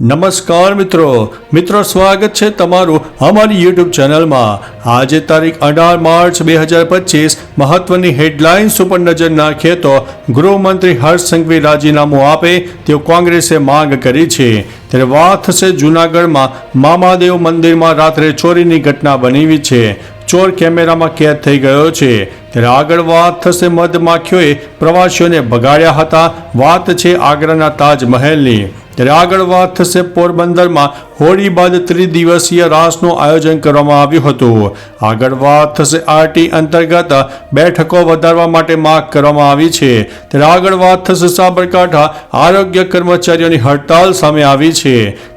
નમસ્કાર મિત્રો. મિત્રો, સ્વાગત છે તમારું અમારી યુટ્યુબ ચેનલમાં. આજે તારીખ અઢાર માર્ચ બે હજાર પચીસ, મહત્વની હેડલાઇન્સ ઉપર નજર નાખીએ તો ગૃહમંત્રી હર્ષ સંઘવી રાજીનામું આપે તેવું કોંગ્રેસે માંગ કરી છે. ત્યારે વાત થશે જૂનાગઢમાં. મામાદેવ મંદિરમાં રાત્રે ચોરીની ઘટના બની છે. ચોર કેમેરામાં કેદ થઈ ગયો છે. ત્યારે આગળ વાત થશે મધમાખીઓએ પ્રવાસીઓને ભગાડ્યા હતા. વાત છે આગ્રાના તાજમહેલની. ત્યારે આગળ વાત થશે પોરબંદરમાં હોળી બાદ ત્રિદિવસીય રાસનું આયોજન કરવામાં આવ્યું હતું. આગળ વાત થશે આરટી અંતર્ગત બેઠકો વધારવા માટે માંગ કરવામાં આવી છે. ત્યારે આગળ વાત થશે સાબરકાંઠા આરોગ્ય કર્મચારીઓની હડતાલ સામે આવી છે.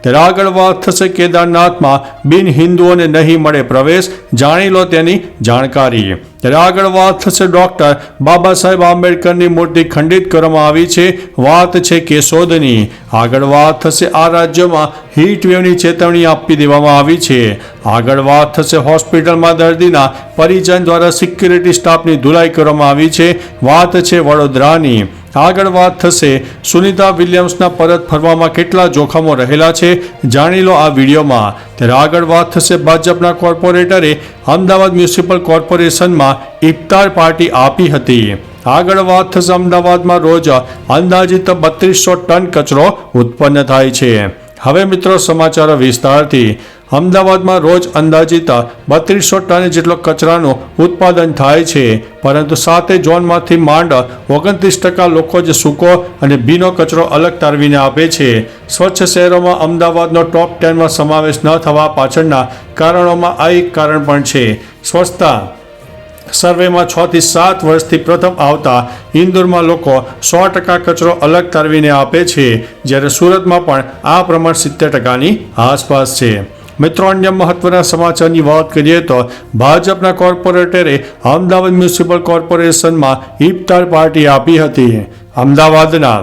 આગળ વાત થશે કેદારનાથમાં. બિન હિન્દુઓને નહીં મળે પ્રવેશ, જાણી લો તેની જાણકારી. ત્યારે આગળ વાત થશે ડોક્ટર બાબા સાહેબ આંબેડકરની મૂર્તિ ખંડિત કરવામાં આવી છે. વાત છે કેશોદની. આગળ વાત થશે આ રાજ્યમાં હીટ વેવની ચેતવણી આપી દેવામાં આવી છે. આગળ વાત થશે હોસ્પિટલમાં દર્દીના પરિજન દ્વારા સિક્યુરિટી સ્ટાફની ધુલાઈ કરવામાં આવી છે. વાત છે વડોદરાની. આગળ વાત થશે, સુનિતા વિલિયમ્સના પરત ફરવામાં કેટલા જોખમો રહેલા છે, જાણી લો આ વિડીયોમાં. ત્યારે આગળ વાત થશે ભાજપના કોર્પોરેટરે અમદાવાદ મ્યુનિસિપલ કોર્પોરેશનમાં ઇફતાર પાર્ટી આપી હતી. આગળ વાત થશે અમદાવાદમાં રોજ અંદાજિત બત્રીસો ટન કચરો ઉત્પન્ન થાય છે. હવે મિત્રો સમાચારો વિસ્તારથી. અમદાવાદમાં રોજ અંદાજિત બત્રીસો ટન જેટલો કચરાનું ઉત્પાદન થાય છે, પરંતુ સાતે ઝોનમાંથી માંડ ઓગણત્રીસ ટકા લોકો જ સૂકો અને ભીનો કચરો અલગ તારવીને આપે છે. સ્વચ્છ શહેરોમાં અમદાવાદનો ટોપ ટેનમાં સમાવેશ ન થવા પાછળના કારણોમાં આ એક કારણ પણ છે. સ્વચ્છતા સર્વેમાં છ થી સાત વર્ષથી પ્રથમ આવતા ઇન્દોરમાં લોકો સો ટકા કચરો અલગ તારવીને આપે છે, જ્યારે સુરતમાં પણ આ પ્રમાણ સિત્તેર ટકાની આસપાસ છે. મિત્રો, અન્ય મહત્વના સમાચારની વાત કરીએ તો ભાજપના કોર્પોરેટરે અમદાવાદ મ્યુનિસિપલ કોર્પોરેશનમાં ઇફતાર પાર્ટી આપી હતી. અમદાવાદના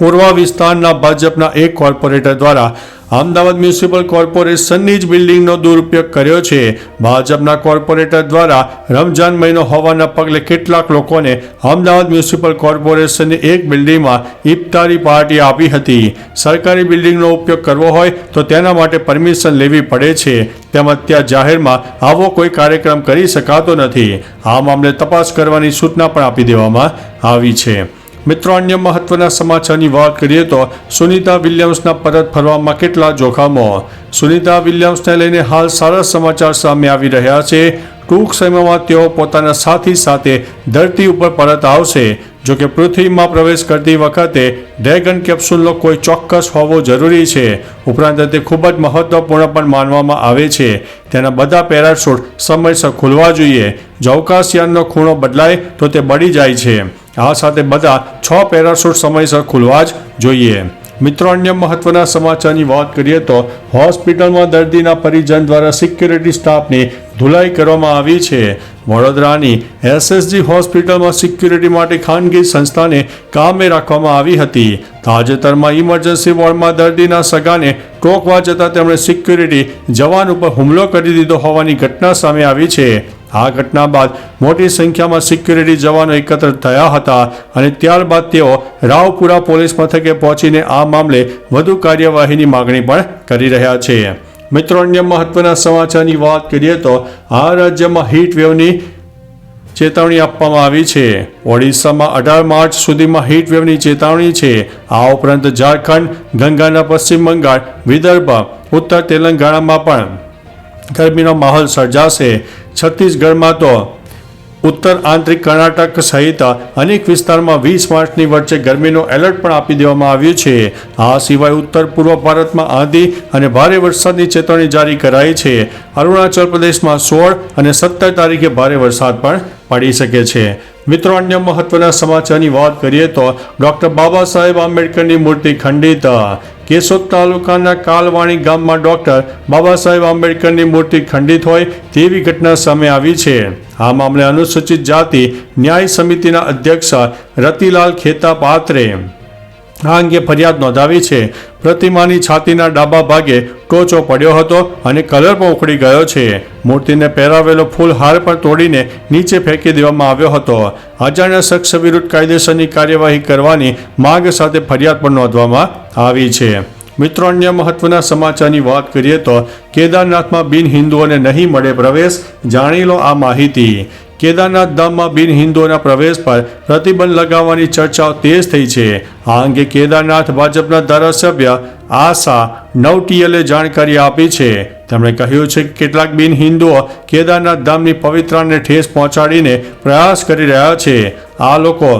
પૂર્વ વિસ્તારના ભાજપના એક કોર્પોરેટર દ્વારા અમદાવાદ મ્યુનિસિપલ કોર્પોરેશનની જ બિલ્ડિંગનો દુરુપયોગ કર્યો છે. ભાજપના કોર્પોરેટર દ્વારા રમજાન મહિનો હોવાના પગલે કેટલાક લોકોને અમદાવાદ મ્યુનિસિપલ કોર્પોરેશનની એક બિલ્ડિંગમાં ઇફતારી પાર્ટી આપી હતી. સરકારી બિલ્ડિંગનો ઉપયોગ કરવો હોય તો તેના માટે પરમિશન લેવી પડે છે. તેમજ ત્યાં જાહેરમાં આવો કોઈ કાર્યક્રમ કરી શકાતો નથી. આ મામલે તપાસ કરવાની સૂચના પણ આપી દેવામાં આવી છે. મિત્રો, અન્ય મહત્વના સમાચારની વાત કરીએ તો સુનિતા વિલિયમ્સના પરત ફરવામાં કેટલા જોખમો? સુનિતા વિલિયમ્સને લઈને હાલ સારા સમાચાર સામે આવી રહ્યા છે. ટૂંક સમયમાં તેઓ પોતાના સાથી સાથે ધરતી ઉપર પરત આવશે. જો કે પૃથ્વીમાં પ્રવેશ કરતી વખતે ડ્રેગન કેપ્સ્યુલનો કોઈ ચોક્કસ હોવો જરૂરી છે. ઉપરાંત તે ખૂબ જ મહત્વપૂર્ણ પણ માનવામાં આવે છે. તેના બધા પેરાશૂટ સમયસર ખુલવા જોઈએ. જો અવકાશયાનનો ખૂણો બદલાય તો તે બળી જાય છે. આ સાથે બધા છ પેરાશૂટ સમયસર ખુલવા જ જોઈએ. મિત્રો, અન્ય મહત્વના સમાચારની વાત કરીએ તો હોસ્પિટલમાં દર્દીના પરિજન દ્વારા સિક્યુરિટી સ્ટાફની ધુલાઈ કરવામાં આવી છે. વડોદરાની એસએસજી હોસ્પિટલમાં સિક્યુરિટી માટે ખાનગી સંસ્થાને કામે રાખવામાં આવી હતી. તાજેતરમાં ઇમરજન્સી વોર્ડમાં દર્દીના સગાને ટોકવા જતાં તેમણે સિક્યુરિટી જવાન ઉપર હુમલો કરી દીધો હોવાની ઘટના સામે આવી છે. આ ઘટના બાદ મોટી સંખ્યામાં સિક્યુરિટી જવાનો એકત્ર થયા હતા અને ત્યારબાદ તેઓ રાવપુરા પોલીસ મથકે પહોંચીને આ મામલે વધુ કાર્યવાહીની માગણી પણ કરી રહ્યા છે. મિત્રો, અન્ય મહત્વના સમાચારની વાત કરીએ તો આ રાજ્યમાં હીટ વેવની ચેતવણી આપવામાં આવી છે. ઓડિશામાં અઢાર માર્ચ સુધીમાં હીટ વેવની ચેતવણી છે. આ ઉપરાંત ઝારખંડ, ગંગાના પશ્ચિમ બંગાળ, વિદર્ભ, ઉત્તર તેલંગાણામાં પણ ગરમીનો માહોલ સર્જાશે. છત્તીસગઢમાં તો ઉત્તર આંતરિક કર્ણાટક સહિત અનેક વિસ્તારમાં વીસ માર્ચની વચ્ચે ગરમીનું એલર્ટ પણ આપી દેવામાં આવ્યું છે. આ સિવાય ઉત્તર પૂર્વ ભારતમાં આંધી અને ભારે વરસાદની ચેતવણી જારી કરાઈ છે. અરુણાચલ પ્રદેશમાં સોળ અને સત્તર તારીખે ભારે વરસાદ પણ પડી શકે છે. મિત્રો, અન્ય મહત્વના સમાચારની વાત કરીએ તો ડોક્ટર બાબા સાહેબ આંબેડકરની મૂર્તિ ખંડિત કેશોદ તાલુકાના કાલવાણી ગામમાં ડોક્ટર બાબા સાહેબ આંબેડકરની મૂર્તિ ખંડિત હોય તેવી ઘટના સામે આવી છે. આ મામલે અનુસૂચિત જાતિ ન્યાય સમિતિના અધ્યક્ષ રતિલાલ ખેતા પાત્રે આ અંગે ફરિયાદ નોંધાવી છે. પ્રતિમાની છાતીના ડાબા ભાગે ટોચો પડ્યો હતો અને કલર પણ ઉખડી ગયો છે. મૂર્તિને પહેરાવેલો ફૂલહાર પણ તોડીને નીચે ફેંકી દેવામાં આવ્યો હતો. અજાણ્યા શખ્સ વિરુદ્ધ કાયદેસરની કાર્યવાહી કરવાની માંગ સાથે ફરિયાદ પણ નોંધવામાં આવી છે. મિત્રો, અન્ય મહત્વના સમાચારની વાત કરીએ તો કેદારનાથમાં બિન હિન્દુઓને નહીં મળે પ્રવેશ, જાણી લો આ માહિતી. કેદારનાથ ધામમાં બિન હિન્દુઓના પ્રવેશ પર પ્રતિબંધ લગાવવાની ચર્ચાઓ તેજ થઈ છે. આ અંગે કેદારનાથ ભાજપના ધારાસભ્ય આશા નવટીયલે જાણકારી આપી છે. તેમણે કહ્યું છે કે કેટલાક બિન હિન્દુઓ કેદારનાથ ધામની પવિત્રાને ઠેસ પહોંચાડીને પ્રયાસ કરી રહ્યા છે. આ લોકો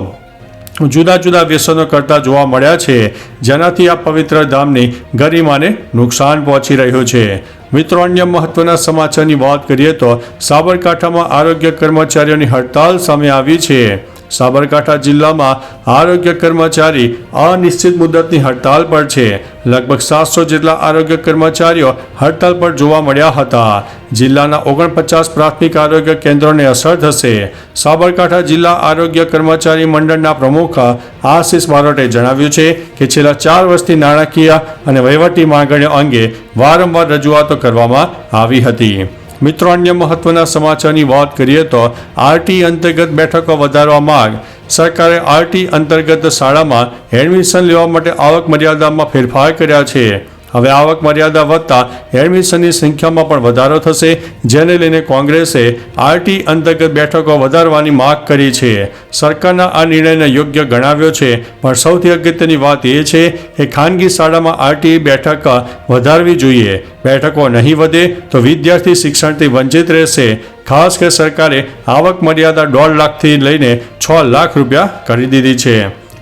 જુદા જુદા વ્યસનો કરતા જોવા મળ્યા છે. જેનાથી આ પવિત્ર ધામની ગરિમાને નુકસાન પહોંચી રહ્યું છે. મિત્રો, અન્ય મહત્વના સમાચારની વાત કરીએ તો સાબરકાંઠામાં આરોગ્ય કર્મચારીઓની હડતાલ સામે આવી છે. સાબરકાંઠા જિલ્લામાં આરોગ્ય કર્મચારી અનિશ્ચિત મુદતની હડતાલ પર છે. લગભગ સાતસો જેટલા આરોગ્ય કર્મચારીઓ હડતાલ પર જોવા મળ્યા હતા. જિલ્લાના ઓગણપચાસ પ્રાથમિક આરોગ્ય કેન્દ્રોને અસર થશે. સાબરકાંઠા જિલ્લા આરોગ્ય કર્મચારી મંડળના પ્રમુખ આશિષ બારોટે જણાવ્યું છે કે છેલ્લા ચાર વર્ષથી નાણાકીય અને વહીવટી માંગણીઓ અંગે વારંવાર રજૂઆતો કરવામાં આવી હતી. મિત્રો, અન્ય મહત્વના સમાચારની વાત કરીએ તો આરટી અંતર્ગત બેઠકો વધારવા માંગ. સરકારે આરટી અંતર્ગત શાળામાં એડમિશન લેવા માટે આવક મર્યાદામાં ફેરફાર કર્યા છે. હવે આવક મર્યાદા વધતા એડમિશનની સંખ્યામાં પણ વધારો થશે. જેને લઈને કોંગ્રેસે આરટી અંતર્ગત બેઠકો વધારવાની માગ કરી છે. સરકારના આ નિર્ણયને યોગ્ય ગણાવ્યો છે, પણ સૌથી અગત્યની વાત એ છે કે ખાનગી શાળામાં આરટી બેઠક વધારવી જોઈએ. બેઠકો નહીં વધે તો વિદ્યાર્થી શિક્ષણથી વંચિત રહેશે. ખાસ કે સરકારે આવક મર્યાદા દોઢ લાખથી લઈને છ લાખ રૂપિયા કરી દીધી છે.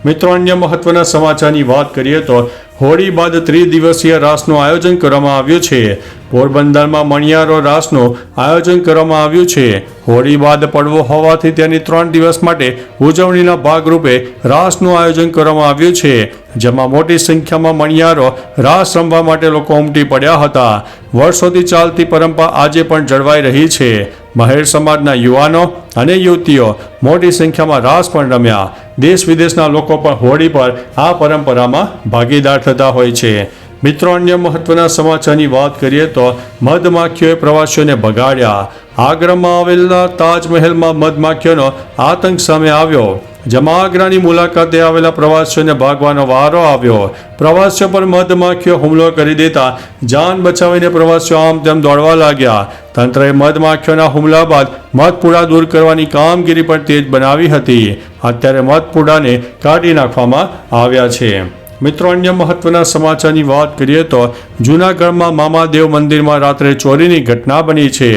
મિત્રો, અન્ય મહત્વના સમાચારની વાત કરીએ તો હોળી બાદ ત્રિદિવસીય રાસનું આયોજન કરવામાં આવ્યું છે. પોરબંદરમાં મણિયારો રાસનું આયોજન કરવામાં આવ્યું છે. હોળી બાદ પડવો હોવાથી તેની ત્રણ દિવસ માટે ઉજવણીના ભાગરૂપે રાસનું આયોજન કરવામાં આવ્યું છે. જેમાં મોટી સંખ્યામાં મણિયારો રાસ રમવા માટે લોકો ઉમટી પડ્યા હતા. વર્ષોથી ચાલતી પરંપરા આજે પણ જળવાઈ રહી છે. મહેર સમાજના યુવાનો અને યુવતીઓ મોટી સંખ્યામાં રાસ પણ રમ્યા. દેશ વિદેશના લોકો પણ હોળી પર આ પરંપરામાં ભાગીદાર થતા હોય છે. મિત્રો, અન્ય મહત્વના સમાચારની વાત કરીએ તો મધમાખીઓએ પ્રવાસીઓને ભગાડ્યા આગ્રામાં આવેલા તાજમહેલમાં મધમાખીઓનો આતંક સામે આવ્યો. જેમાં આગ્રાની મુલાકાતે આવેલા પ્રવાસીઓને ભાગવાનો વારો આવ્યો. પ્રવાસીઓ પર મધમાખીઓ હુમલો કરી દેતા જાન બચાવીને પ્રવાસીઓ આમ તેમ દોડવા લાગ્યા. તંત્રએ મધમાખીઓના હુમલા બાદ મધપુડા દૂર કરવાની કામગીરી પણ તેજ બનાવી હતી. અત્યારે મધપુડાને કાઢી નાખવામાં આવ્યા છે. મિત્રો, અન્ય મહત્વના સમાચારની વાત કરીએ તો જૂનાગઢમાં મામાદેવ મંદિરમાં રાત્રે ચોરીની ઘટના બની છે.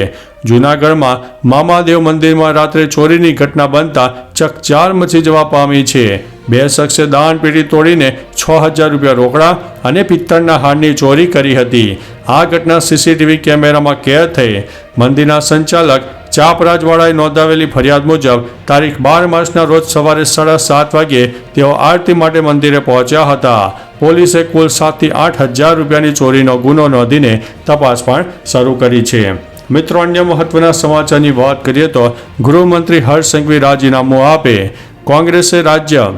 જૂનાગઢમાં મામાદેવ મંદિરમાં રાત્રે ચોરીની ઘટના બનતા ચકચાર મચી જવા પામી છે. બે શખ્સે દાન પેઢી તોડીને છ હજાર રૂપિયા રોકડા અને પિત્તળના હારની ચોરી કરી હતી. આ ઘટના સીસીટીવી કેમેરામાં કેદ થઈ. મંદિરના સંચાલક ચાપરાજવાળાએ નોંધાવેલી ફરિયાદ મુજબ તારીખ બાર માર્ચના રોજ સવારે સાડા સાત વાગ્યે તેઓ આરતી માટે મંદિરે પહોંચ્યા હતા. પોલીસે કુલ સાતથી આઠ હજાર રૂપિયાની ચોરીનો ગુનો નોંધીને તપાસ પણ શરૂ કરી છે. મિત્રો, અન્ય મહત્વના સમાચારની વાત કરીએ તો ગૃહમંત્રી હર્ષ સંઘવી રાજીનામું આપે. કોંગ્રેસે રાજ્ય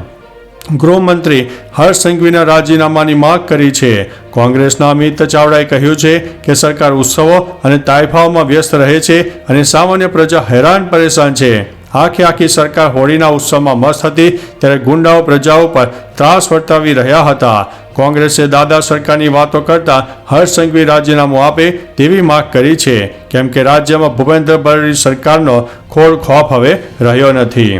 ગૃહમંત્રી હર્ષ સંઘવીના રાજીનામાની માંગ કરી છે. કોંગ્રેસના અમિત ચાવડાએ કહ્યું છે કે સરકાર ઉત્સવો અને તાઇફાઓમાં વ્યસ્ત રહે છે અને સામાન્ય પ્રજા હેરાન પરેશાન છે. આખી આખી સરકાર હોળીના ઉત્સવમાં મસ્ત હતી ત્યારે ગુંડાઓ પ્રજાઓ પર ત્રાસ વર્તાવી રહ્યા હતા. કોંગ્રેસે દાદા સરકારની વાતો કરતા હર્ષ સંઘવી રાજીનામું આપે તેવી માંગ કરી છે. કેમ કે રાજ્યમાં ભૂપેન્દ્ર સરકારનો ખોળ ખોફ હવે રહ્યો નથી.